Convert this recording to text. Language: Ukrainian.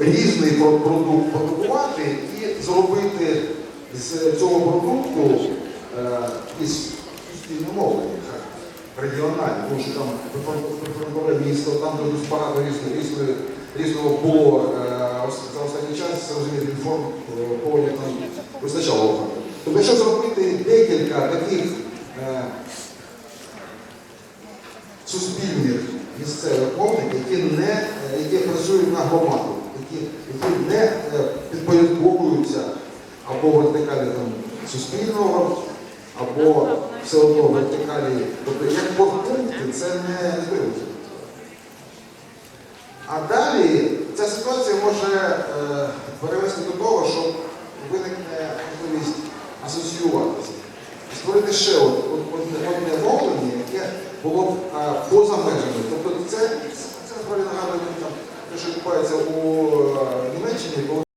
різний продукт продукувати і зробити з цього продукту е, суспільне мовлення, так, регіональне, тому що там прифронтове місто, там дуже багато різного, різного, було е, за останній час, розумієте, інформ е, поводі там вистачало. Тобто, якщо зробити декілька таких е, суспільних місцевих мовників, які не які працюють на громаду, які, які не е, підпорядковуються або вертикалі там, суспільного, або все одно вертикалі. Тобто як подпункти це не зберуться. А далі ця ситуація може е, перевести до того, що виникне можливість асоціюватися. Створити ще одне, мовлення, яке було б е, поза межами. Тобто це, насправді нагадує те, що відбувається у